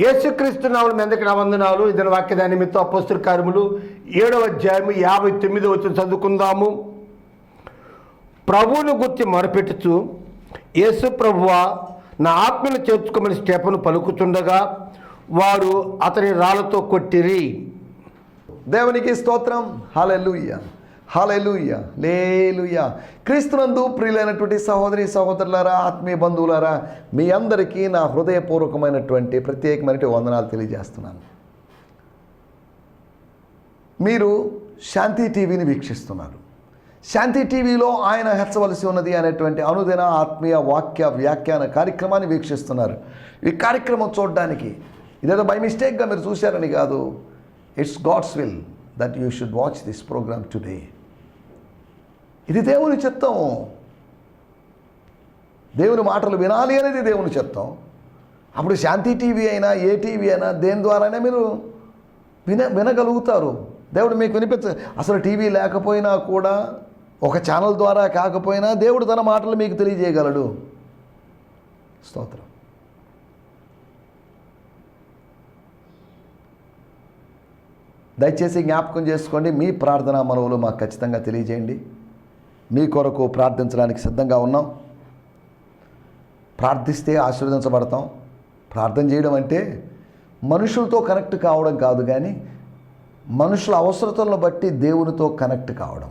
యేసుక్రీస్తు నామలు మెందకి నా వందనాలు? ఇతని వాక్య నిమిత్తం అపస్తుల కార్యములు ఏడవ అధ్యాయము యాభై తొమ్మిది వచ్చి చదువుకుందాము. ప్రభువును గుర్తి మొరపెట్టుచు యేసు ప్రభువా నా ఆత్మను చేర్చుకోమని స్టెపను పలుకుతుండగా వారు అతని రాళ్ళతో కొట్టిరి. దేవునికి స్తోత్రం. హాలెలుయ్య హాలెలుయ్య లేలుయ్య క్రీస్తునందు ప్రియులైనటువంటి సహోదరి సహోదరులారా ఆత్మీయ బంధువులారా మీ అందరికీ నా హృదయపూర్వకమైనటువంటి ప్రత్యేకమైనటువంటి వందనాలు తెలియజేస్తున్నాను. మీరు శాంతి టీవీని వీక్షిస్తున్నారు. శాంతి టీవీలో ఆయన హెచ్చవలసి ఉన్నది అనేటువంటి అనుదిన ఆత్మీయ వాక్య వ్యాఖ్యాన కార్యక్రమాన్ని వీక్షిస్తున్నారు. ఈ కార్యక్రమం చూడడానికి ఇదేదో బై మిస్టేక్గా మీరు చూశారని కాదు. It's God's will that you should watch this program today ఇది దేవుని చిత్తం. దేవుని మాటలు వినాలి అనేది దేవుని చిత్తం. అప్పుడు శాంతి టీవీ అయినా ఏ టీవీ అయినా దేని ద్వారానే మీరు విన వినగలుగుతారు. దేవుడు మీకు వినిపించ అసలు టీవీ లేకపోయినా కూడా ఒక ఛానల్ ద్వారా కాకపోయినా దేవుడు తన మాటలు మీకు తెలియజేయగలడు. స్తోత్రం. దయచేసి జ్ఞాపకం చేసుకోండి మీ ప్రార్థనా మనవులు మాకు ఖచ్చితంగా తెలియజేయండి. మీ కొరకు ప్రార్థించడానికి సిద్ధంగా ఉన్నాం. ప్రార్థిస్తే ఆశీర్వదించబడతాం. ప్రార్థన చేయడం అంటే మనుషులతో కనెక్ట్ కావడం కాదు కానీ మనుషుల అవసరతలను బట్టి దేవునితో కనెక్ట్ కావడం.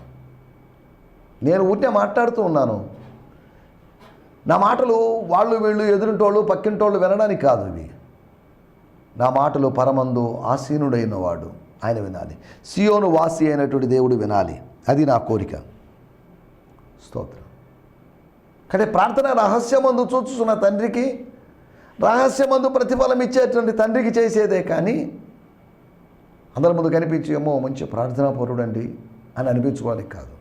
నేను ఊటే మాట్లాడుతూ ఉన్నాను. నా మాటలు వాళ్ళు వీళ్ళు ఎదురింటోళ్ళు పక్కింటోళ్ళు వినడానికి కాదు ఇవి. నా మాటలు పరమందు ఆసీనుడైన వాడు ఆయన వినాలి. సియోను వాసి అయినటువంటి దేవుడు వినాలి. అది నా కోరిక. స్తోత్రం. కానీ ప్రార్థన రహస్యమందు చూచుతున్న తండ్రికి రహస్యమందు ప్రతిఫలం ఇచ్చేటువంటి తండ్రికి చేసేదే కానీ అందరి ముందు కనిపించి ఏమో మంచి ప్రార్థనా అండి అని అనిపించుకోవడానికి కాదు.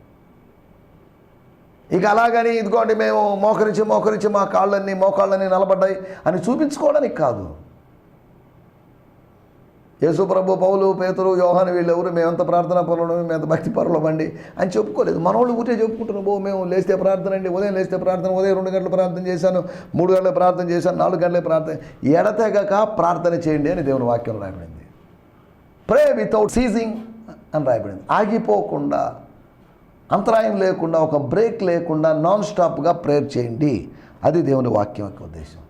ఇక అలాగని ఇదిగోండి మేము మోకరించి మోకరించి మా కాళ్ళన్నీ మోకాళ్ళన్నీ నిలబడ్డాయి అని చూపించుకోవడానికి కాదు. యేసుప్రభు పౌలు పేతురు యోహాను వీళ్ళెవరు? మేమంత ప్రార్థన పరులు మేమంత భక్తి పరులం అండి అని చెప్పుకోలేదు. మనోళ్ళు ఊటే చెప్పుకుంటున్నాం బో మేము లేస్తే ప్రార్థన అండి ఉదయం లేస్తే ప్రార్థన ఉదయం రెండు గంటలు ప్రార్థన చేశాను మూడు గంటలు ప్రార్థన చేశాను నాలుగు గంటలే ప్రార్థన ఎడతెగక ప్రార్థన చేయండి అని దేవుని వాక్యం రాయబడింది. ప్రే వితౌట్ సీజింగ్ అని రాయబడింది. ఆగిపోకుండా అంతరాయం లేకుండా ఒక బ్రేక్ లేకుండా నాన్ స్టాప్గా ప్రేయర్ చేయండి. అది దేవుని వాక్యం యొక్క ఉద్దేశం.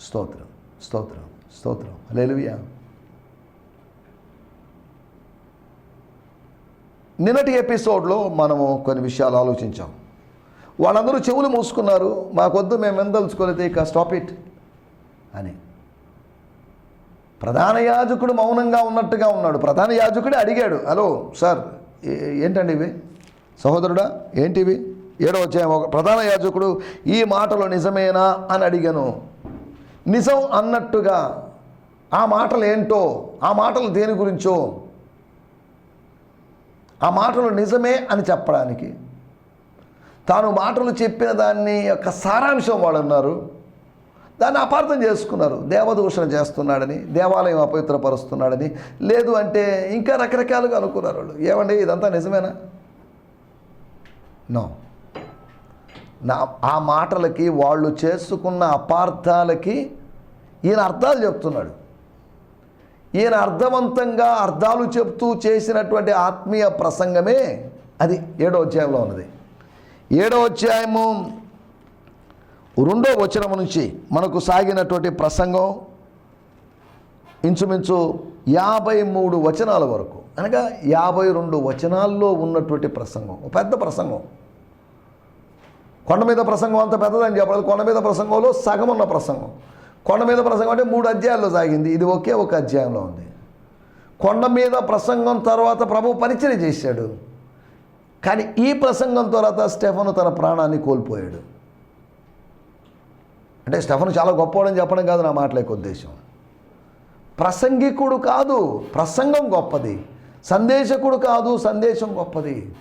స్తోత్రం స్తోత్రం. స్తోత్రం లేలుయా నిన్నటి ఎపిసోడ్లో మనము కొన్ని విషయాలు ఆలోచించాం. వాళ్ళందరూ చెవులు మూసుకున్నారు మాకొద్దు మేము ఎందలుచుకోలేదు ఇక స్టాప్ ఇట్ అని. ప్రధాన యాజకుడు మౌనంగా ఉన్నట్టుగా ఉన్నాడు. ప్రధాన యాజకుడే అడిగాడు హలో సార్ ఏంటండి ఇవి? సహోదరుడా ఏంటివి? ఏడో వచ్చాయి ఒక ప్రధాన యాజకుడు ఈ మాటలు నిజమేనా? అని అడిగాను. నిజం అన్నట్టుగా ఆ మాటలు ఏంటో ఆ మాటలు దేని గురించో? ఆ మాటలు నిజమే అని చెప్పడానికి. తాను మాటలు చెప్పిన దాన్ని యొక్క సారాంశం వాళ్ళు అన్నారు. దాన్ని అపార్థం చేసుకున్నారు. దేవదూషణ చేస్తున్నాడని దేవాలయం అపవిత్రపరుస్తున్నాడని. లేదు అంటే ఇంకా రకరకాలుగా అనుకున్నారు వాళ్ళు. ఏమండి ఇదంతా నిజమేనా? నో. నా ఆ మాటలకి వాళ్ళు చేసుకున్న అపార్థాలకి ఈయన అర్థాలు చెప్తున్నాడు. ఈయన అర్థవంతంగా అర్థాలు చెప్తూ చేసినటువంటి ఆత్మీయ ప్రసంగమే అది ఏడో అధ్యాయంలో ఉన్నది. ఏడో అధ్యాయము రెండో వచనం నుంచి మనకు సాగినటువంటి ప్రసంగం ఇంచుమించు యాభై మూడు వచనాల వరకు అనగా యాభై రెండు వచనాల్లో ఉన్నటువంటి ప్రసంగం ఒక పెద్ద ప్రసంగం. కొండ మీద ప్రసంగం అంత పెద్దదని చెప్పలేదు కొండ మీద ప్రసంగంలో సగం ఉన్న ప్రసంగం. కొండ మీద ప్రసంగం అంటే మూడు అధ్యాయాల్లో సాగింది. ఇది ఒకే ఒక అధ్యాయంలో ఉంది. కొండ మీద ప్రసంగం తర్వాత ప్రభు పరిచయం చేశాడు. కానీ ఈ ప్రసంగం తర్వాత స్టెఫను తన ప్రాణాన్ని కోల్పోయాడు. అంటే స్టెఫను చాలా గొప్పవాడని చెప్పడం కాదు నా మాటల ఉద్దేశం. ప్రసంగికుడు కాదు ప్రసంగం గొప్పది. సందేశకుడు కాదు సందేశం గొప్పది.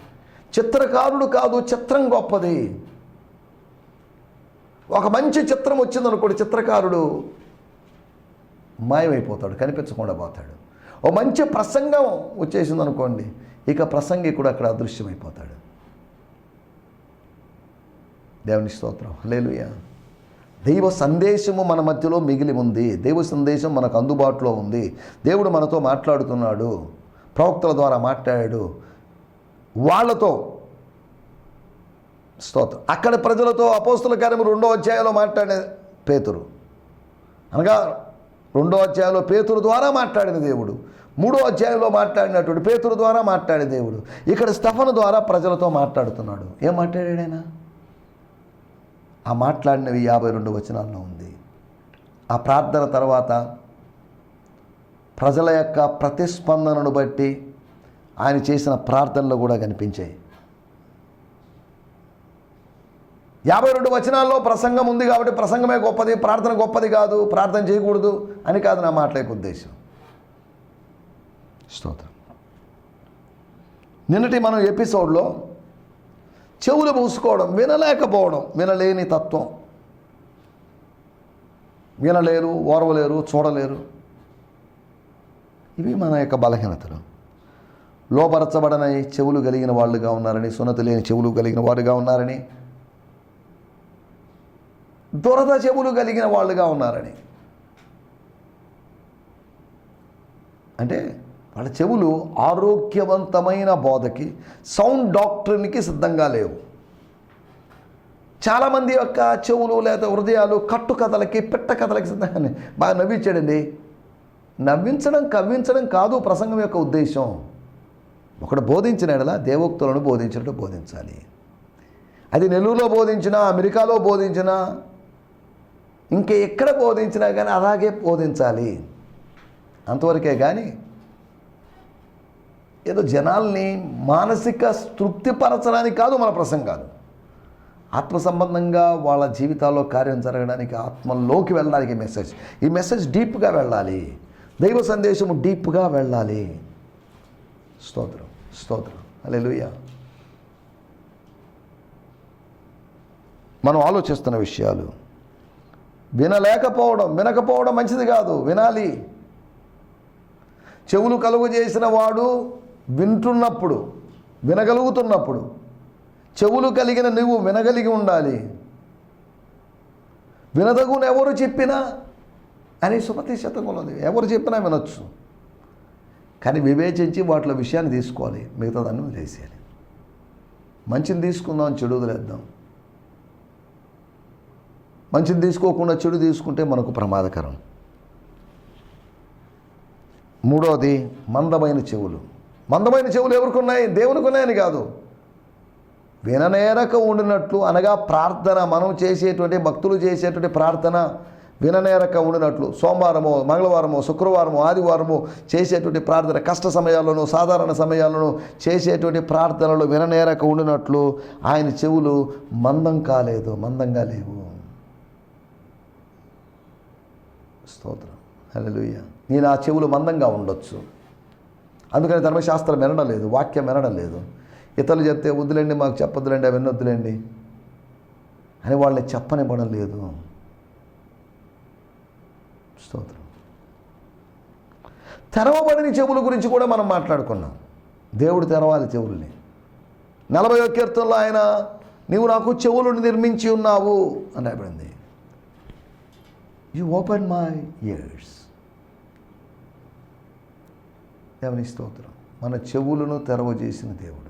చిత్రకారుడు కాదు చిత్రం గొప్పది. ఒక మంచి చిత్రం వచ్చిందనుకోండి చిత్రకారుడు మాయమైపోతాడు కనిపించకుండా పోతాడు. ఓ మంచి ప్రసంగం వచ్చేసిందనుకోండి ఇక ప్రసంగికుడు అక్కడ అదృశ్యమైపోతాడు. దేవుని స్తోత్రం. లేలుయ దైవ సందేశము మన మధ్యలో మిగిలి ఉంది. దైవ సందేశం మనకు అందుబాటులో ఉంది. దేవుడు మనతో మాట్లాడుతున్నాడు ప్రవక్తల ద్వారా మాట్లాడాడు. వాళ్ళతో స్తోత్రం. అక్కడ ప్రజలతో అపోస్తుల కార్యము రెండో అధ్యాయంలో మాట్లాడే పేతురు. అనగా రెండో అధ్యాయంలో పేతురు ద్వారా మాట్లాడిన దేవుడు. మూడో అధ్యాయంలో మాట్లాడినటువంటి పేతురు ద్వారా మాట్లాడే దేవుడు. ఇక్కడ స్టఫను ద్వారా ప్రజలతో మాట్లాడుతున్నాడు. ఏం మాట్లాడాడు ఆయన? ఆ మాట్లాడినవి యాభై రెండు వచనాల్లో ఉంది. ఆ ప్రార్థన తర్వాత ప్రజల యొక్క ప్రతిస్పందనను బట్టి ఆయన చేసిన ప్రార్థనలు కూడా కనిపించాయి. యాభై రెండు వచనాల్లో ప్రసంగం ఉంది కాబట్టి ప్రసంగమే గొప్పది ప్రార్థన గొప్పది కాదు ప్రార్థన చేయకూడదు అని కాదు నా మాట్లాడే ఉద్దేశం. స్తోత్రం. నిన్నటి మనం ఎపిసోడ్లో చెవులు మూసుకోవడం వినలేకపోవడం వినలేని తత్వం. వినలేరు ఓర్వలేరు చూడలేరు. ఇవి మన యొక్క బలహీనతలు. లోపరచబడనై చెవులు కలిగిన వాళ్ళుగా ఉన్నారని సున్నతి లేని చెవులు కలిగిన వారుగా ఉన్నారని దురద చెవులు కలిగిన వాళ్ళుగా ఉన్నారని. అంటే వాళ్ళ చెవులు ఆరోగ్యవంతమైన బోధకి సౌండ్ డాక్టర్కి సిద్ధంగా లేవు. చాలామంది యొక్క చెవులు లేదా హృదయాలు కట్టు కథలకి పిట్ట కథలకి సిద్ధంగానే బాగా నవ్వించాడండి నవ్వించడం కవ్వించడం కాదు ప్రసంగం యొక్క ఉద్దేశం. ఒకడు బోధించిన దేవోక్తులను బోధించినట్టు బోధించాలి. అది నెల్లూరులో బోధించినా అమెరికాలో బోధించినా ఇంక ఎక్కడ బోధించినా కానీ అలాగే బోధించాలి. అంతవరకే కానీ ఏదో జనాల్ని మానసిక తృప్తిపరచడానికి కాదు మన ప్రసంగాలు ఆత్మ సంబంధంగా వాళ్ళ జీవితాల్లో కార్యం జరగడానికి ఆత్మలోకి వెళ్ళడానికి మెసేజ్. ఈ మెసేజ్ డీప్గా వెళ్ళాలి. దైవ సందేశము డీప్గా వెళ్ళాలి. స్తోత్రం స్తోత్రం. అలే మనం ఆలోచిస్తున్న విషయాలు వినలేకపోవడం వినకపోవడం మంచిది కాదు వినాలి. చెవులు కలుగు చేసిన వాడు వింటున్నప్పుడు వినగలుగుతున్నప్పుడు చెవులు కలిగిన నువ్వు వినగలిగి ఉండాలి. వినదగును ఎవరు చెప్పినా అని సుమతి శతకంలో ఉంది ఎవరు చెప్పినా వినొచ్చు. కానీ వివేచించి వాటిలో విషయాన్ని తీసుకోవాలి మిగతా దాన్ని వదిలేసేయాలి. మంచిని తీసుకుందాం చెడు వదిలేద్దాం మంచిని తీసుకోకుండా చెడు తీసుకుంటే మనకు ప్రమాదకరం. మూడవది మందమైన చెవులు. మందమైన చెవులు ఎవరికి ఉన్నాయి దేవునికి ఉన్నాయని కాదు. విననేరక ఉండినట్లు అనగా ప్రార్థన మనం చేసేటువంటి భక్తులు చేసేటువంటి ప్రార్థన విననేరక ఉండినట్లు. సోమవారము మంగళవారము శుక్రవారము ఆదివారము చేసేటువంటి ప్రార్థన కష్ట సమయాల్లోనూ సాధారణ సమయాల్లోనూ చేసేటువంటి ప్రార్థనలు విననేరక ఉండినట్లు ఆయన చెవులు మందం కాలేదు మందంగా లేవు. స్తోత్రం. హల్లెలూయా. నేను ఆ చెవులు మందంగా ఉండొచ్చు. అందుకని ధర్మశాస్త్రం వినడం లేదు వాక్యం వినడం లేదు ఇతరులు చెప్తే వద్దులేండి మాకు చెప్పొద్దులేండి అవి వినొద్దులేండి అని వాళ్ళని చెప్పనివ్వడం లేదు స్తోత్రం. తెరవబడిన చెవుల గురించి కూడా మనం మాట్లాడుకున్నాం. దేవుడు తెరవాలి చెవుల్ని. నలభై కీర్తనలో ఆయన నీవు నాకు చెవులను నిర్మించి ఉన్నావు అని అయిపోయింది యు ఓపెన్ మై ఇయర్స్ దేవుని స్తోత్రం. మన చెవులను తెరవజేసిన దేవుడు.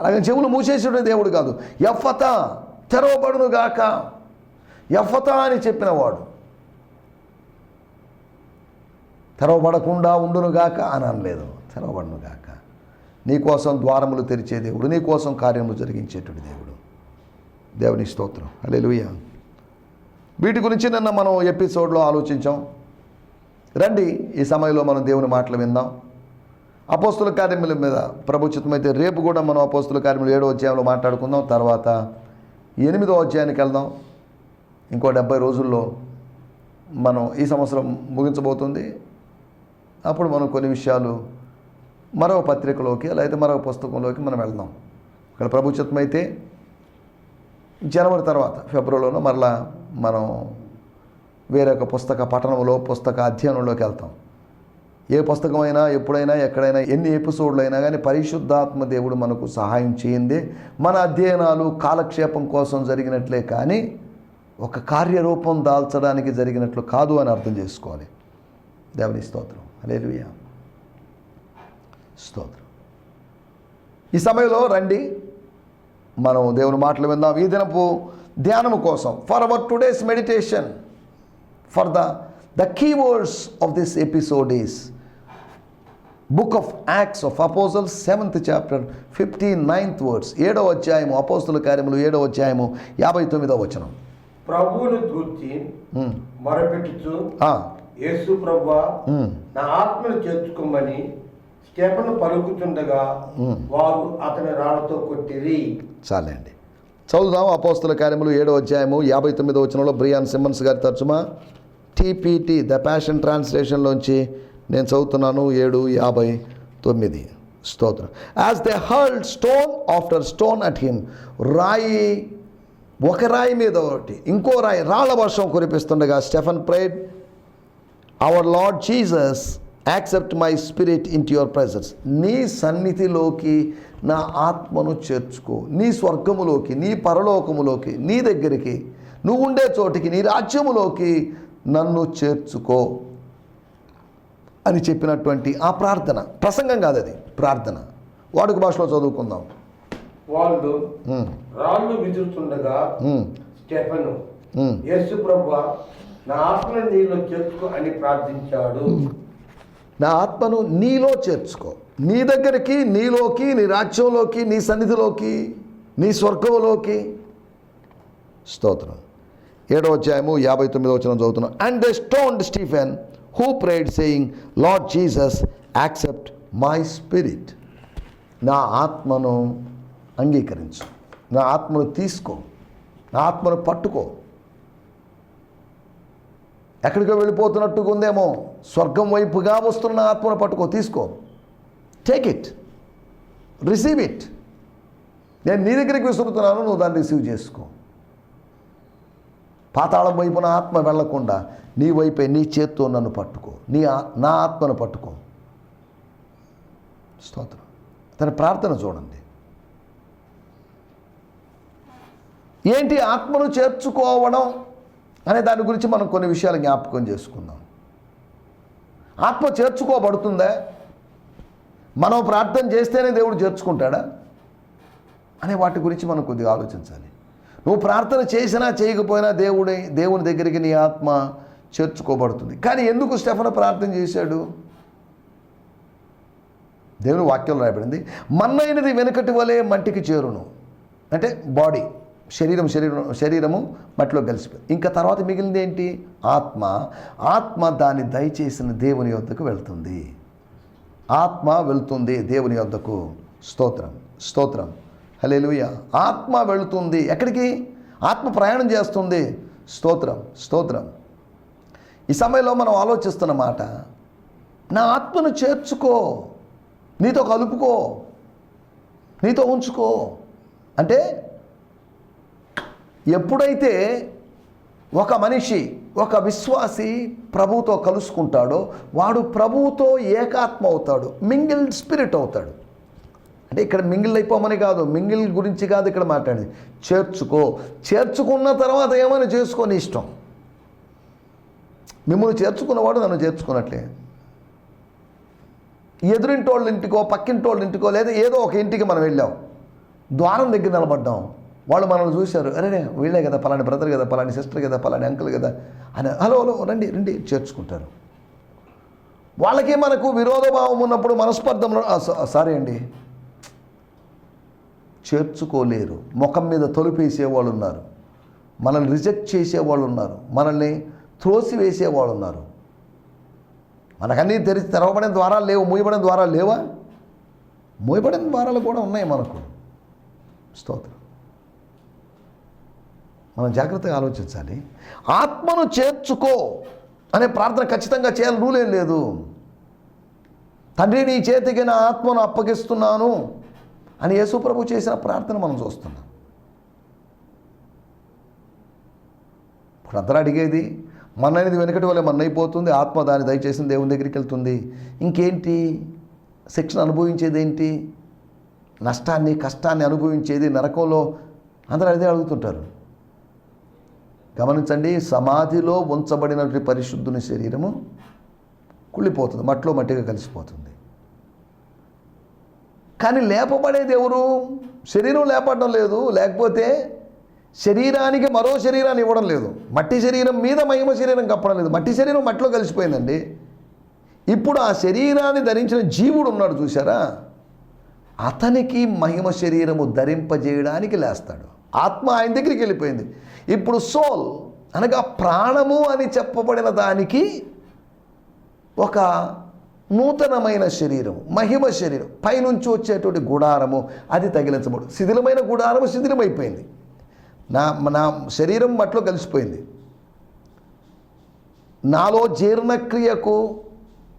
అలాగే చెవులు మూసేసిన దేవుడు కాదు. ఎఫత తెరవబడును గాక. ఎఫత అని చెప్పినవాడు తెరవబడకుండా ఉండును గాక అని అనలేదు. తెరవబడును గాక. నీకోసం ద్వారములు తెరిచే దేవుడు నీకోసం కార్యములు జరిగించేటువంటి దేవుడు. దేవుని స్తోత్రం. అలెలుయ వీటి గురించి నిన్న మనం ఎపిసోడ్లో ఆలోచించాం. రండి ఈ సమయంలో మనం దేవుని మాటలు విందాం. అపోస్తుల కార్యముల మీద ప్రభుచితమైతే రేపు కూడా మనం అపోస్తుల కార్యములు ఏడో అధ్యాయంలో మాట్లాడుకుందాం. తర్వాత ఎనిమిదో అధ్యాయానికి వెళ్దాం. ఇంకో డెబ్బై రోజుల్లో మనం ఈ సంవత్సరం ముగించబోతుంది. అప్పుడు మనం కొన్ని విషయాలు మరో పత్రికలోకి లేదా మరో పుస్తకంలోకి మనం వెళ్దాం. ఇక్కడ ప్రభుత్వం అయితే జనవరి తర్వాత ఫిబ్రవరిలోనో మరలా మనం వేరొక పుస్తక పఠనంలో పుస్తక అధ్యయనంలోకి వెళ్తాం. ఏ పుస్తకమైనా ఎప్పుడైనా ఎక్కడైనా ఎన్ని ఎపిసోడ్లు అయినా కానీ పరిశుద్ధాత్మ దేవుడు మనకు సహాయం చేయింది. మన అధ్యయనాలు కాలక్షేపం కోసం జరిగినట్లే కానీ ఒక కార్యరూపం దాల్చడానికి జరిగినట్లు కాదు అని అర్థం చేసుకోవాలి. దేవుని స్తోత్రం. అలేలుయ్య స్తోత్రం. ఈ సమయంలో రండి. మనం దేవుని మాటలు విందాం. ఈ దినపు ధ్యానము కోసం for our today's meditation for the the keywords of this episode is book of Acts of apostle seventh chapter fifty ninth words ఏడవ అధ్యాయము అపోస్తుల కార్యములు ఏడవ అధ్యాయము యాభై తొమ్మిదవ వచనం. ప్రభువును గూర్చి ఉమ్, మొరపెట్టుచు యేసు ప్రభువా ఉమ్, నా ఆత్మను చేర్చుకోమని స్టెఫను పలుకుతుండగా. వారు అతని రాళ్ళతో కొట్టిరి. చాలండి. చదువుదాం అపోస్తుల కార్యములు ఏడో అధ్యాయము యాభై తొమ్మిదో వచనంలో బ్రియాన్ సిమ్మన్స్ గారి తర్జుమా. టీపీటీ ద ప్యాషన్ ట్రాన్స్లేషన్లోంచి నేను చదువుతున్నాను ఏడు యాభై తొమ్మిది. స్తోత్రం. As they hurled stone after stone at him రాయి ఒక రాయి మీద ఒకటి ఇంకో రాయి రాళ్ళ వర్షం కురిపిస్తుండగా Stephen prayed our Lord Jesus accept my spirit in your presence నీ సన్నిధిలోకి నా ఆత్మను చేర్చుకో. నీ స్వర్గములోకి నీ పరలోకములోకి నీ దగ్గరికి నువ్వు ఉండే చోటికి నీ రాజ్యములోకి నన్ను చేర్చుకో అని చెప్పినటువంటి ఆ ప్రార్థన. ప్రసంగం కాదు అది. ప్రార్థన. వాడుక భాషలో చదువుకుందాం. వాళ్ళు రాళ్ళు విదురుతుండగా ఉమ్, స్టెఫను. యేసు ప్రభువా నా ఆత్మను నీలో చేర్చుకో అని ప్రార్థించాడు. నా ఆత్మను నీలో చేర్చుకో. నీ దగ్గరికి నీలోకి నీ రాజ్యంలోకి నీ సన్నిధిలోకి నీ స్వర్గంలోకి. స్తోత్రం. ఏడవ అధ్యాయము యాభై తొమ్మిదో వచ్చిన చదువుతున్నాం. And the stone Stephen who prayed saying Lord Jesus accept my spirit నా ఆత్మను అంగీకరించు. నా ఆత్మను తీసుకో. నా ఆత్మను పట్టుకో. ఎక్కడికో వెళ్ళిపోతున్నట్టుగా ఉందేమో స్వర్గం వైపుగా వస్తున్న ఆత్మను పట్టుకో తీసుకో. టేక్ ఇట్ రిసీవ్ ఇట్ నేను నీ దగ్గరికి విసురుతున్నాను నువ్వు దాన్ని రిసీవ్ చేసుకో. పాతాళం వైపున ఆత్మ వెళ్ళకుండా నీ వైపే నీ చేత్తో నన్ను పట్టుకో. నీ నా ఆత్మను పట్టుకో. స్తోత్రం. తన ప్రార్థన చూడండి. ఏంటి ఆత్మను చేర్చుకోవడం? అనే దాని గురించి మనం కొన్ని విషయాలు జ్ఞాపకం చేసుకుందాం. ఆత్మ చేర్చుకోబడుతుందా? మనం ప్రార్థన చేస్తేనే దేవుడు చేర్చుకుంటాడా? అనే వాటి గురించి మనం కొద్దిగా ఆలోచించాలి. నువ్వు ప్రార్థన చేసినా చేయకపోయినా దేవుడి దేవుని దగ్గరికి నీ ఆత్మ చేర్చుకోబడుతుంది. కానీ ఎందుకు స్టెఫన ప్రార్థన చేశాడు? దేవుని వాక్యంలో రాయబడింది మన్నైనది వెనుకటి వలె మంటికి చేరును. అంటే బాడీ. శరీరం శరీరం శరీరము మట్టిలో కలిసిపోయింది ఇంకా తర్వాత మిగిలింది ఏంటి? ఆత్మ. ఆత్మ దాన్ని దయచేసిన దేవుని యొద్దకు వెళ్తుంది. ఆత్మ వెళ్తుంది దేవుని యొద్దకు. స్తోత్రం స్తోత్రం. హలేలుయ ఆత్మ వెళుతుంది. ఎక్కడికి? ఆత్మ ప్రయాణం చేస్తుంది. స్తోత్రం స్తోత్రం. ఈ సమయంలో మనం ఆలోచిస్తున్న మాట నా ఆత్మను చేర్చుకో. నీతో కలుపుకో. నీతో ఉంచుకో. అంటే ఎప్పుడైతే ఒక మనిషి ఒక విశ్వాసి ప్రభువుతో కలుసుకుంటాడో వాడు ప్రభువుతో ఏకాత్మ అవుతాడు మింగిల్ స్పిరిట్ అవుతాడు. అంటే ఇక్కడ మింగిల్ అయిపోమని కాదు మింగిల్ గురించి కాదు ఇక్కడ మాట్లాడేది. చేర్చుకో. చేర్చుకున్న తర్వాత ఏమైనా చేసుకొని ఇష్టం? మిమ్మల్ని చేర్చుకున్నవాడు నన్ను చేర్చుకున్నట్లే. ఎదురింటోళ్ళ ఇంటికో పక్కింటోళ్ళ ఇంటికో లేదా ఏదో ఒక ఇంటికి మనం వెళ్ళాం. ద్వారం దగ్గర నిలబడ్డాం. వాళ్ళు మనల్ని చూశారు. అరే వీళ్ళే కదా పలాని బ్రదర్ కదా పలాని సిస్టర్ కదా పలాని అంకుల్ కదా అని హలో హలో రండి రండి చేర్చుకుంటారు. వాళ్ళకి మనకు విరోధభావం ఉన్నప్పుడు మనస్పర్ధంలో సారీ అండి. చేర్చుకోలేరు. ముఖం మీద తొలిపేసేవాళ్ళు ఉన్నారు. మనల్ని రిజెక్ట్ చేసేవాళ్ళు ఉన్నారు. మనల్ని త్రోసివేసేవాళ్ళు ఉన్నారు. మనకన్నీ తెరిచి తెరవబడిన ద్వారాలు లేవు. మూయబడిన ద్వారాలు లేవా? మూయబడిన ద్వారాలు కూడా ఉన్నాయి మనకు. స్తోత్రం. మనం జాగ్రత్తగా ఆలోచించాలి. ఆత్మను చేర్చుకో అనే ప్రార్థన ఖచ్చితంగా చేయాలి రూలేం లేదు. తండ్రి నీ చేతికి నా ఆత్మను అప్పగిస్తున్నాను అని యేసుప్రభు చేసిన ప్రార్థన మనం చూస్తున్నాం. ఇప్పుడు అందరూ అడిగేది మన అనేది వెనకటి వల్ల మన అయిపోతుంది ఆత్మ దాన్ని దయచేసిన దేవుని దగ్గరికి వెళ్తుంది. ఇంకేంటి? శిక్షణ అనుభవించేది ఏంటి? నష్టాన్ని కష్టాన్ని అనుభవించేది నరకంలో? అందరూ అదే అడుగుతుంటారు. గమనించండి సమాధిలో ఉంచబడినటువంటి పరిశుద్ధుని శరీరము కుళ్ళిపోతుంది మట్లో మట్టిగా కలిసిపోతుంది. కానీ లేపబడేది ఎవరు? శరీరం లేపడడం లేదు లేకపోతే శరీరానికి మరో శరీరాన్ని ఇవ్వడం లేదు. మట్టి శరీరం మీద మహిమ శరీరం కప్పడం లేదు. మట్టి శరీరం మట్టిలో కలిసిపోయిందండి. ఇప్పుడు ఆ శరీరాన్ని ధరించిన జీవుడు ఉన్నాడు చూసారా అతనికి మహిమ శరీరము ధరింపజేయడానికి లేస్తాడు. ఆత్మ ఆయన దగ్గరికి వెళ్ళిపోయింది. ఇప్పుడు సోల్ అనగా ప్రాణము అని చెప్పబడిన దానికి ఒక నూతనమైన శరీరం మహిమ శరీరం పైనుంచి వచ్చేటువంటి గుడారము అది తగిలించబడు శిథిలమైన గుడారము శిథిలమైపోయింది. నా నా శరీరం మట్లో కలిసిపోయింది. నాలో జీర్ణక్రియకు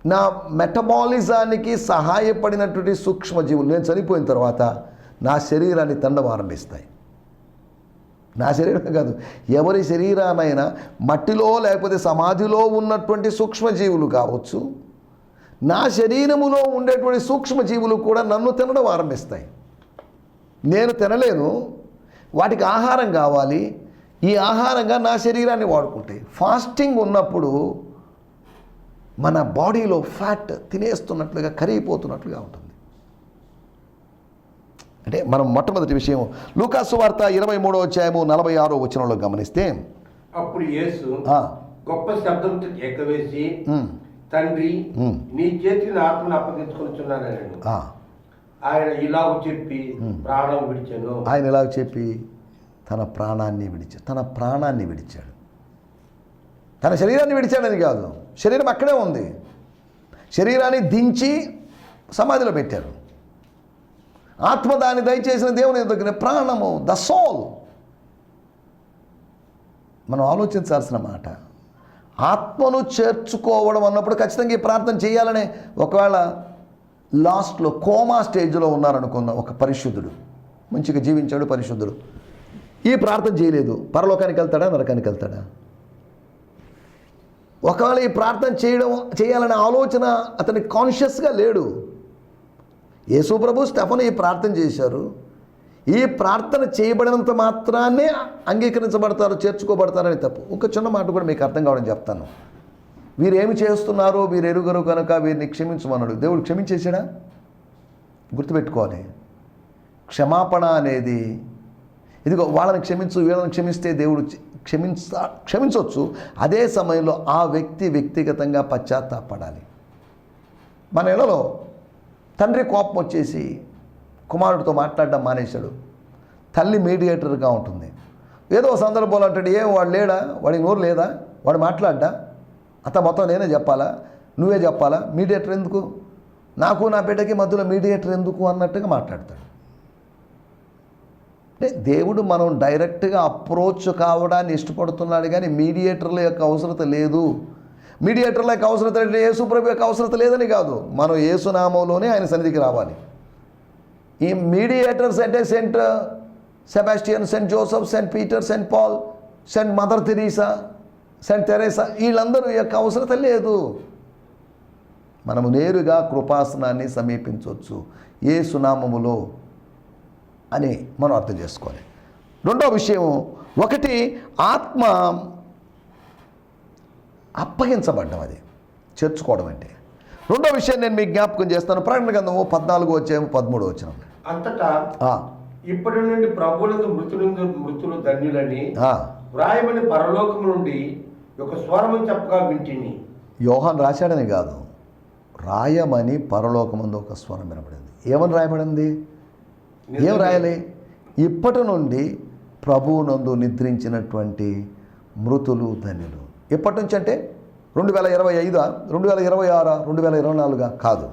నా మెటబాలిజానికి సహాయపడినటువంటి సూక్ష్మజీవులు నేను చనిపోయిన తర్వాత నా శరీరాన్ని తండం ఆరంభిస్తాయి నా శరీరం కాదు ఎవరి శరీరానైనా మట్టిలో లేకపోతే సమాధిలో ఉన్నటువంటి సూక్ష్మజీవులు కావచ్చు నా శరీరములో ఉండేటువంటి సూక్ష్మజీవులు కూడా నన్ను తినడం ఆరంభిస్తాయి. నేను తినలేను వాటికి ఆహారం కావాలి ఈ ఆహారంగా నా శరీరాన్ని వాడుకుంటాయి ఫాస్టింగ్ ఉన్నప్పుడు మన బాడీలో ఫ్యాట్ తినేస్తున్నట్లుగా కరిగిపోతున్నట్లుగా ఉంటుంది. అంటే మనం మొట్టమొదటి విషయం లూకాసు వార్త ఇరవై మూడో అధ్యాయము నలభై ఆరో వచనంలో గమనిస్తే అప్పుడు యేసు గొప్ప శబ్దంతో ఎక్కవేసి తండ్రి నీ చేతికి నా ఆత్మను అప్పగించుకొనిచున్నాను ఆ. ఆయన ఇలాగ చెప్పి ప్రాణం విడిచాను. ఆయన ఇలా చెప్పి తన ప్రాణాన్ని విడిచాడు తన ప్రాణాన్ని విడిచాడు. తన శరీరాన్ని విడిచాడని కాదు శరీరం అక్కడే ఉంది. శరీరాన్ని దించి సమాధిలో పెట్టారు. ఆత్మ దాన్ని దయచేసిన దేవుని దగ్గర ప్రాణము ద సోల్ మనం ఆలోచించాల్సిన మాట ఆత్మను చేర్చుకోవడం అన్నప్పుడు ఖచ్చితంగా ఈ ప్రార్థన చేయాలనే ఒకవేళ లాస్ట్లో కోమా స్టేజ్లో ఉన్నారనుకుందాం ఒక పరిశుద్ధుడు మంచిగా జీవించాడు పరిశుద్ధుడు. ఈ ప్రార్థన చేయలేదు. పరలోకానికి వెళ్తాడా నరకానికి వెళ్తాడా? ఒకవేళ ఈ ప్రార్థన చేయడం చేయాలనే ఆలోచన అతని కాన్షియస్గా లేడు. యేసుప్రభు స్టెఫను ఈ ప్రార్థన చేశారు. ఈ ప్రార్థన చేయబడినంత మాత్రాన్నే అంగీకరించబడతారు చేర్చుకోబడతారని తప్పు. ఒక చిన్న మాట కూడా మీకు అర్థం కావడం చెప్తాను. వీరేమి చేస్తున్నారో వీరు ఎరుగరు కనుక వీరిని క్షమించమన్నాడు. దేవుడు క్షమించేశాడా? గుర్తుపెట్టుకోవాలి. క్షమాపణ అనేది ఇదిగో వాళ్ళని క్షమించు వీళ్ళని క్షమిస్తే దేవుడు క్షమించ క్షమించవచ్చు అదే సమయంలో ఆ వ్యక్తి వ్యక్తిగతంగా పశ్చాత్తాపడాలి. మన ఇళ్ళలో తండ్రి కోపం వచ్చేసి కుమారుడితో మాట్లాడడం మానేశాడు. తల్లి మీడియేటర్గా ఉంటుంది. ఏదో సందర్భంలో అంటాడు ఏం వాడు లేడా? వాడికి నోరు లేదా? వాడు మాట్లాడ్డా? అంత మొత్తం నేనే చెప్పాలా? నువ్వే చెప్పాలా? మీడియేటర్ ఎందుకు? నాకు నా బిడ్డకి మధ్యలో మీడియేటర్ ఎందుకు? అన్నట్టుగా మాట్లాడతాడు. అంటే దేవుడు మనం డైరెక్ట్గా అప్రోచ్ కావడాన్ని ఇష్టపడుతున్నాడు కానీ మీడియేటర్ల యొక్క అవసరత లేదు. మీడియేటర్ల యొక్క అవసరత అంటే యేసుప్రభు యొక్క అవసరత లేదని కాదు. మనం యేసునామంలోనే ఆయన సన్నిధికి రావాలి. ఈ మీడియేటర్స్ అంటే saint Sebastian saint Joseph saint Peter saint Paul saint Mother Teresa saint Teresa వీళ్ళందరూ యొక్క అవసరత లేదు. మనము నేరుగా కృపాసనాన్ని సమీపించవచ్చు. ఏ సునామములో అని మనం అర్థం చేసుకోవాలి. రెండో విషయం ఒకటి ఆత్మ అప్పగించబడ్డం అది. చేర్చుకోవడం అంటే. రెండో విషయం నేను మీకు జ్ఞాపకం చేస్తాను. ప్రకటన గ్రంథము పద్నాలుగు వచ్చాము పదమూడు వచ్చిన అంతటా ఇప్పటి నుండి ప్రభులందు మృతులందు మృతులు ధన్యులని వ్రాయమని పరలోకం నుండి ఒక స్వరము చెప్పగా వింటిని. యోహాన్ రాశాడని కాదు. రాయమని పరలోకమందు ఒక స్వరం వినపడింది ఏమని రాయబడింది? ఏం రాయాలి? ఇప్పటి నుండి ప్రభువునందు నిద్రించినటువంటి మృతులు ధన్యులు. ఎప్పటి నుంచి అంటే రెండు వేల ఇరవై ఐదా రెండు వేల ఇరవై ఆరా రెండు వేల ఇరవై నాలుగా? కాదు.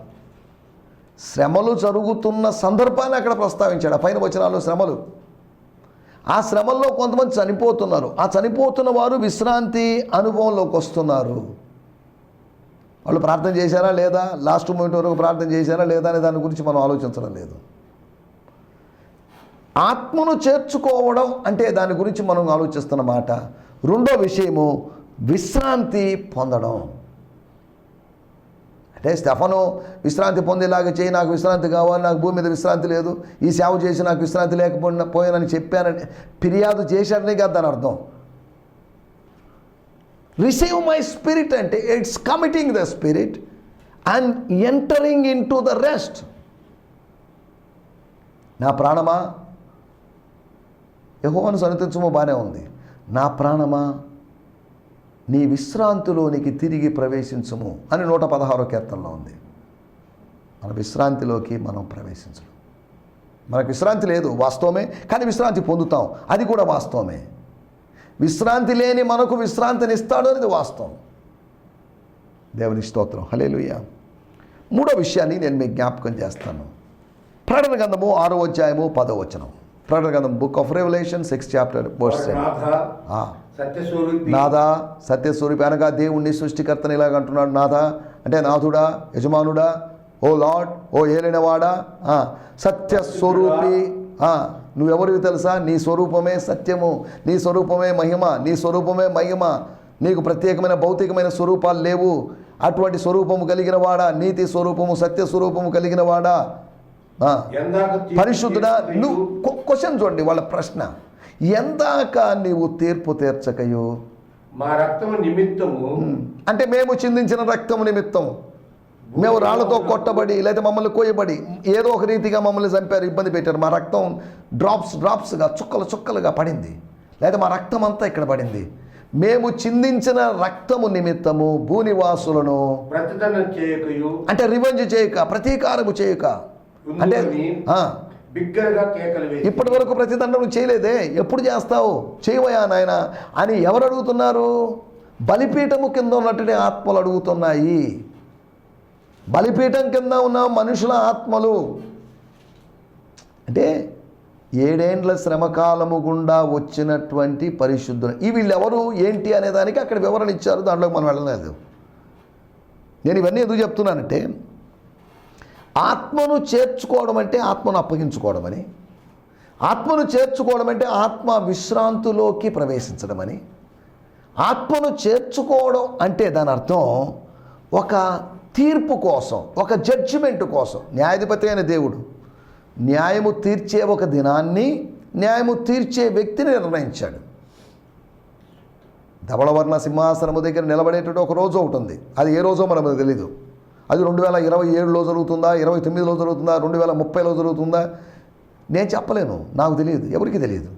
శ్రమలు జరుగుతున్న సందర్భాన్ని అక్కడ ప్రస్తావించాడు. ఆ పైన వచనాలు శ్రమలు. ఆ శ్రమల్లో కొంతమంది చనిపోతున్నారు. ఆ చనిపోతున్న వారు విశ్రాంతి అనుభవంలోకి వస్తున్నారు. వాళ్ళు ప్రార్థన చేశారా లేదా? లాస్ట్ మూమెంట్ వరకు ప్రార్థన చేశారా లేదా అనే దాని గురించి మనం ఆలోచించడం లేదు. ఆత్మను చేర్చుకోవడం అంటే దాని గురించి మనం ఆలోచిస్తున్నమాట రెండో విషయము విశ్రాంతి పొందడం. అంటే స్టెఫను విశ్రాంతి పొందేలాగా చేయి నాకు విశ్రాంతి కావాలి నాకు భూమి మీద విశ్రాంతి లేదు ఈ సేవ చేసి నాకు విశ్రాంతి లేకపోయినా పోయానని చెప్పానని ఫిర్యాదు చేశాడని కదా దాని అర్థం. రిసీవ్ మై స్పిరిట్ అంటే it's committing the spirit and entering into the rest నా ప్రాణమా? యహోవను సనుతించము బాగానే ఉంది. నా ప్రాణమా? నీ విశ్రాంతిలోనికి తిరిగి ప్రవేశించము అని నూట పదహారో కీర్తనలో ఉంది. మన విశ్రాంతిలోకి మనం ప్రవేశించడం. మనకు విశ్రాంతి లేదు వాస్తవమే కానీ విశ్రాంతి పొందుతాం. అది కూడా వాస్తవమే. విశ్రాంతి లేని మనకు విశ్రాంతిని ఇస్తాడు అనేది వాస్తవం. దేవుని స్తోత్రం. హలేలుయ్య మూడో విషయాన్ని నేను మీకు జ్ఞాపకం చేస్తాను. ప్రకటన గంధము ఆరో అధ్యాయము పదో వచనం. ప్రకటన గంధం book of revolution six chapter verse సత్యస్వరూపి నాదా సత్యస్వరూపి అనగా దేవుణ్ణి సృష్టికర్తని ఇలాగ అంటున్నాడు. నాదా అంటే నాథుడా యజమానుడా ఓ లార్డ్ ఓ ఏలినవాడా? సత్యస్వరూపి. నువ్వెవరివి తెలుసా? నీ స్వరూపమే సత్యము నీ స్వరూపమే మహిమ నీ స్వరూపమే మహిమ. నీకు ప్రత్యేకమైన భౌతికమైన స్వరూపాలు లేవు. అటువంటి స్వరూపము కలిగిన వాడా నీతి స్వరూపము సత్య స్వరూపము కలిగిన వాడా పరిశుద్ధుడా నువ్వు క్వశ్చన్ చూడండి వాళ్ళ ప్రశ్న. ఎందాక నీవు తీర్పు తీర్చకయు? మా రక్తము నిమిత్తము. అంటే మేము చిందించిన రక్తము నిమిత్తం మేము రాళ్ళతో కొట్టబడి లేదా మమ్మల్ని కోయబడి ఏదో ఒక రీతిగా మమ్మల్ని చంపారు ఇబ్బంది పెట్టారు. మా రక్తం డ్రాప్స్ డ్రాప్స్గా చుక్కలు చుక్కలుగా పడింది. లేదా మా రక్తం అంతా ఇక్కడ పడింది. మేము చిందించిన రక్తము నిమిత్తము భూనివాసులను అంటే రివెంజ్ చేయక ప్రతీకారము చేయక. అంటే బిగ్గరగా కేకలు వేసి. ఇప్పటి వరకు ప్రతిదండం చేయలేదే. ఎప్పుడు చేస్తావు? చేయవయా నాయన? అని ఎవరు అడుగుతున్నారు? బలిపీఠము కింద ఉన్నటువంటి ఆత్మలు అడుగుతున్నాయి. బలిపీఠం కింద ఉన్న మనుషుల ఆత్మలు. అంటే ఏడేండ్ల శ్రమకాలము గుండా వచ్చినటువంటి పరిశుద్ధులు. ఈ వీళ్ళెవరు? ఏంటి అనే దానికి అక్కడ వివరణ ఇచ్చారు. దాంట్లోకి మనం వెళ్ళలేదు. నేను ఇవన్నీ ఎందుకు చెప్తున్నానంటే ఆత్మను చేర్చుకోవడం అంటే ఆత్మను అప్పగించుకోవడం అని ఆత్మను చేర్చుకోవడం అంటే ఆత్మ విశ్రాంతిలోకి ప్రవేశించడం అని. ఆత్మను చేర్చుకోవడం అంటే దాని అర్థం ఒక తీర్పు కోసం ఒక జడ్జిమెంట్ కోసం. న్యాయాధిపతి అయిన దేవుడు న్యాయము తీర్చే ఒక దినాన్ని న్యాయము తీర్చే వ్యక్తిని నిర్ణయించాడు. ధవళవర్ణ సింహాసనము దగ్గర నిలబడేటువంటి ఒక రోజు ఒకటి ఉంది. అది ఏ రోజో మనకు తెలీదు అది రెండు వేల ఇరవై ఏడులో జరుగుతుందా? ఇరవై తొమ్మిదిలో జరుగుతుందా? రెండు వేల ముప్పైలో జరుగుతుందా? నేను చెప్పలేను. నాకు తెలియదు. ఎవరికి తెలియదు.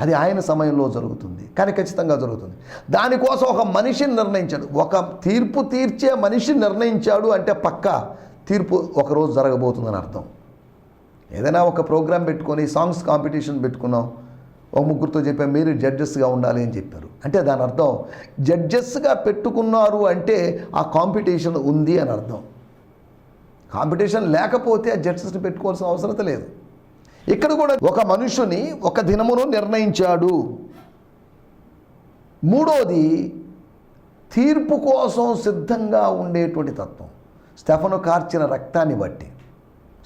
అది ఆయన సమయంలో జరుగుతుంది. కానీ ఖచ్చితంగా జరుగుతుంది. దానికోసం ఒక మనిషిని నిర్ణయించాడు. ఒక తీర్పు తీర్చే మనిషిని నిర్ణయించాడు అంటే పక్క తీర్పు ఒకరోజు జరగబోతుందని అర్థం. ఏదైనా ఒక ప్రోగ్రాం పెట్టుకొని సాంగ్స్ కాంపిటీషన్ పెట్టుకున్నాం. ఒక ముగ్గురితో చెప్పాం మీరు జడ్జెస్గా ఉండాలి అని చెప్పారు. అంటే దాని అర్థం జడ్జెస్గా పెట్టుకున్నారు అంటే ఆ కాంపిటీషన్ ఉంది అని అర్థం. కాంపిటీషన్ లేకపోతే ఆ జడ్జెస్ని పెట్టుకోవాల్సిన అవసరం లేదు. ఇక్కడ కూడా ఒక మనుషుని ఒక దినమును నిర్ణయించాడు. మూడోది తీర్పు కోసం సిద్ధంగా ఉండేటువంటి తత్వం. స్టెఫను కార్చిన రక్తాన్ని బట్టి.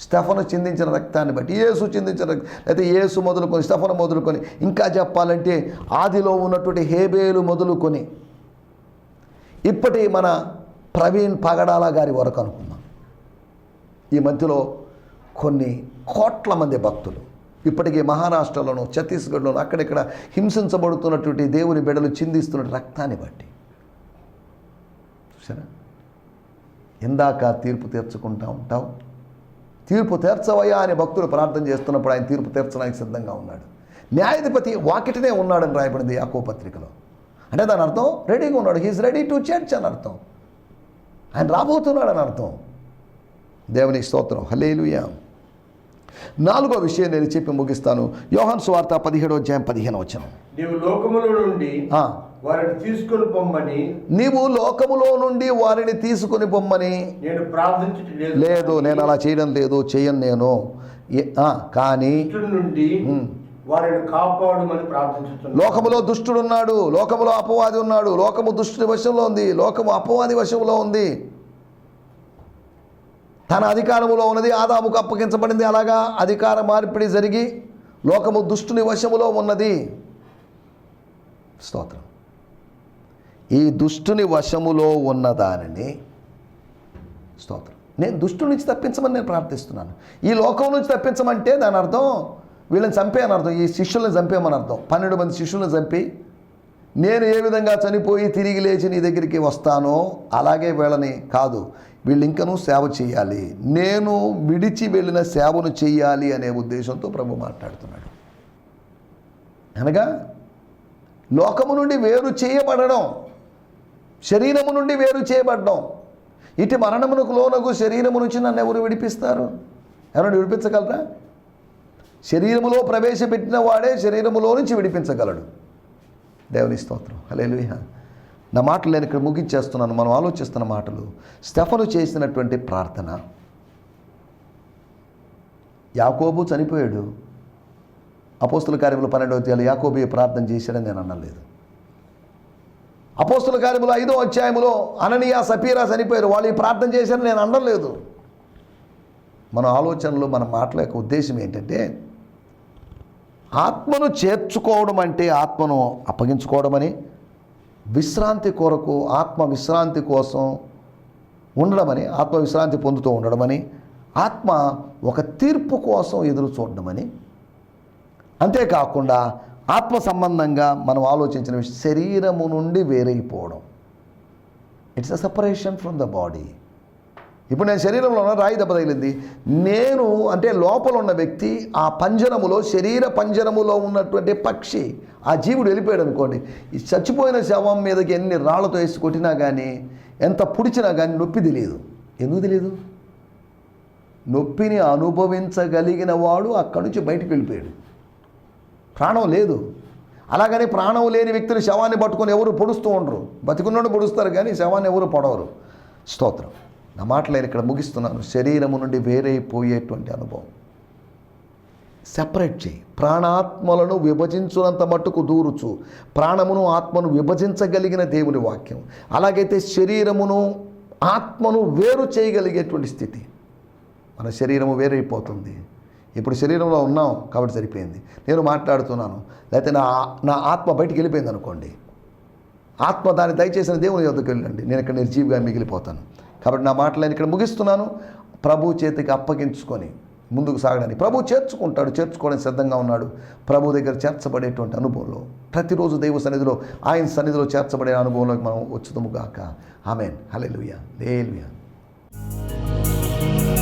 స్టెఫను చిందించిన రక్తాన్ని బట్టి ఏసు చిందించిన రక్తం లేకపోతే యేసు మొదలుకొని స్టెఫను మొదలుకొని ఇంకా చెప్పాలంటే ఆదిలో ఉన్నటువంటి హేబేలు మొదలుకొని ఇప్పటి మన ప్రవీణ్ పగడాల గారి వరకు అనుకుందాం. ఈ మధ్యలో కొన్ని కోట్ల మంది భక్తులు ఇప్పటికీ మహారాష్ట్రలోను ఛత్తీస్గఢ్లోను అక్కడిక్కడ హింసించబడుతున్నటువంటి దేవుని బిడలు చిందిస్తున్న రక్తాన్ని బట్టి. చూసారా ఇందాక తీర్పు తీర్చుకుంటా ఉంటావు తీర్పు తీర్చవయ్యా అని భక్తులు ప్రార్థన చేస్తున్నప్పుడు ఆయన తీర్పు తీర్చడానికి సిద్ధంగా ఉన్నాడు. న్యాయాధిపతి వాకిటనే ఉన్నాడని రాయబడింది యాకో పత్రికలో. అంటే దాని అర్థం రెడీగా ఉన్నాడు. హీఈస్ రెడీ టు చర్చ్ అని అర్థం. ఆయన రాబోతున్నాడు అని అర్థం. దేవుని స్తోత్రం. హలేలుయా నాలుగో విషయం నేను చెప్పి ముగిస్తాను. యోహాన్ స్వార్త పదిహేడో అధ్యాయం పదిహేను వచ్చాను నీవు లోకముల నుండి వారిని తీసుకొని పొమ్మని. నీవు లోకములో నుండి వారిని తీసుకొని పొమ్మని. నేను లేదు. నేను అలా చేయడం లేదు చేయను నేను. కానీ దుష్టుడి నుండి వారిని కాపాడమని ప్రార్థించుతున్నాను. లోకములో దుష్టుడున్నాడు లోకములో అపవాది ఉన్నాడు లోకము దుష్టుడి వశంలో ఉంది లోకము అపవాది వశంలో ఉంది. తన అధికారములో ఉన్నది ఆదాముకు అప్పగించబడింది అలాగా అధికార మార్పిడి జరిగి లోకము దుష్టుని వశములో ఉన్నది. స్తోత్రం. ఈ దుష్టుని వశములో ఉన్న దానిని స్తోత్రం. నేను దుష్టు నుంచి తప్పించమని నేను ప్రార్థిస్తున్నాను. ఈ లోకం నుంచి తప్పించమంటే దాని అర్థం వీళ్ళని చంపేయని అర్థం. ఈ శిష్యుల్ని చంపేమని అర్థం. పన్నెండు మంది శిష్యులను చంపి నేను ఏ విధంగా చనిపోయి తిరిగి లేచి నీ దగ్గరికి వస్తానో అలాగే వీళ్ళని కాదు వీళ్ళు ఇంకనూ సేవ చేయాలి. నేను విడిచి వెళ్ళిన సేవను చేయాలి అనే ఉద్దేశంతో ప్రభు మాట్లాడుతున్నాడు. అనగా లోకము నుండి వేరు చేయబడడం శరీరము నుండి వేరు చేయబడ్డాం. ఇటు మరణమునకు లోనకు శరీరము నుంచి నన్ను ఎవరు విడిపిస్తారు? ఎవరు విడిపించగలరా? శరీరములో ప్రవేశపెట్టిన వాడే శరీరములో నుంచి విడిపించగలడు. దేవుని స్తోత్రం. హల్లెలూయా. నా మాటలు నేను ఇక్కడ ముగించేస్తున్నాను. మనం ఆలోచిస్తున్న మాటలు. స్టెఫను చేసినటువంటి ప్రార్థన. యాకోబు చనిపోయాడు. అపోస్తుల కార్యములు పన్నెండవ తేదీ యాకోబు ప్రార్థన చేశాడని నేను అనలేదు. అపోస్తుల కార్యములు ఐదో అధ్యాయములో అననీయ సపీరా చనిపోయారు. వాళ్ళు ఈ ప్రార్థన చేశారని నేను అనలేదు. మన ఆలోచనలు మన మాటల యొక్క ఉద్దేశం ఏంటంటే ఆత్మను చేర్చుకోవడం అంటే ఆత్మను అప్పగించుకోవడమని విశ్రాంతి కొరకు ఆత్మ విశ్రాంతి కోసం ఉండడమని ఆత్మ విశ్రాంతి పొందుతూ ఉండడమని ఆత్మ ఒక తీర్పు కోసం ఎదురు చూడడమని. అంతేకాకుండా ఆత్మ సంబంధంగా మనం ఆలోచించిన విషయం శరీరము నుండి వేరైపోవడం. It's a separation from the body ఇప్పుడు నేను శరీరంలో ఉన్న రాయి దెబ్బ తగిలింది. నేను అంటే లోపల ఉన్న వ్యక్తి ఆ పంజరములో శరీర పంజరములో ఉన్నటువంటి పక్షి ఆ జీవుడు వెళ్ళిపోయాడు అనుకోండి. ఈ చచ్చిపోయిన శవం మీదకి ఎన్ని రాళ్ళతో వేసి కొట్టినా కానీ ఎంత పుడిచినా కానీ నొప్పి తెలియదు. ఎందుకు తెలియదు? నొప్పిని అనుభవించగలిగిన వాడు అక్కడి నుంచి బయటికి వెళ్ళిపోయాడు. ప్రాణం లేదు. అలాగని ప్రాణం లేని వ్యక్తులు శవాన్ని పట్టుకొని ఎవరు పొడుస్తూ ఉండరు. బతికున్నోడు పొడుస్తారు కానీ శవాన్ని ఎవరు పొడవరు. స్తోత్రం. నా మాటలు ఇక్కడ ముగిస్తున్నాను. శరీరము నుండి వేరైపోయేటువంటి అనుభవం. సెపరేట్ చేయి. ప్రాణాత్మలను విభజించునంత మట్టుకు దూరుచు. ప్రాణమును ఆత్మను విభజించగలిగిన దేవుని వాక్యం. అలాగైతే శరీరమును ఆత్మను వేరు చేయగలిగేటువంటి స్థితి. మన శరీరము వేరైపోతుంది. ఇప్పుడు శరీరంలో ఉన్నాం కాబట్టి సరిపోయింది. నేను మాట్లాడుతున్నాను. లేకపోతే నా నా ఆత్మ బయటికి వెళ్ళిపోయింది అనుకోండి. ఆత్మ దాన్ని దయచేసిన దేవుని యొద్దకు వెళ్ళండి. నేను ఇక్కడ నిర్జీవిగా మిగిలిపోతాను. కాబట్టి నా మాటలు నేను ఇక్కడ ముగిస్తున్నాను. ప్రభు చేతికి అప్పగించుకొని ముందుకు సాగడానికి. ప్రభు చేర్చుకుంటాడు చేర్చుకోవడానికి సిద్ధంగా ఉన్నాడు. ప్రభు దగ్గర చేర్చబడేటువంటి అనుభవంలో. ప్రతిరోజు దైవ సన్నిధిలో ఆయన సన్నిధిలో చేర్చబడే అనుభవంలోకి మనం వచ్చుతాము గాక. ఆమెన్. హల్లెలూయా. లేలుయా ఈ